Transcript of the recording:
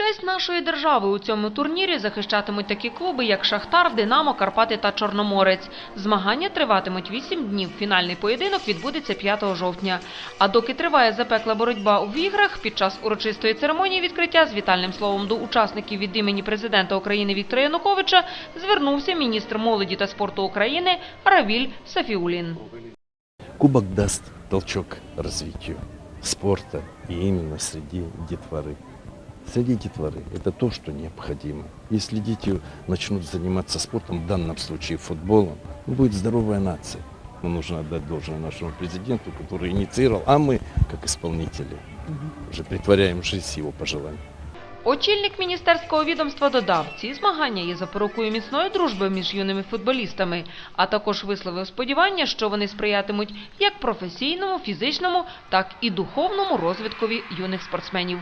Честь нашої держави у цьому турнірі захищатимуть такі клуби, як Шахтар, Динамо, Карпати та Чорноморець. Змагання триватимуть 8 днів. Фінальний поєдинок відбудеться 5 жовтня. А доки триває запекла боротьба в іграх, під час урочистої церемонії відкриття з вітальним словом до учасників від імені президента України Віктора Януковича звернувся міністр молоді та спорту України Равіль Сафіулін. Кубок даст толчок развитию спорта и именно среди детворы. Среди детворы это то, что необходимо. Если дети начнут заниматься спортом, в данном случае футболом, будет здоровая нация. Но нужно отдать должное нашему президенту, который инициировал, а мы, как исполнители, уже притворяем в жизнь его пожелания. Очільник міністерського відомства додав, ці змагання є запорукою міцної дружби між юними футболістами, а також висловив сподівання, що вони сприятимуть як професійному, фізичному, так і духовному розвиткові юних спортсменів.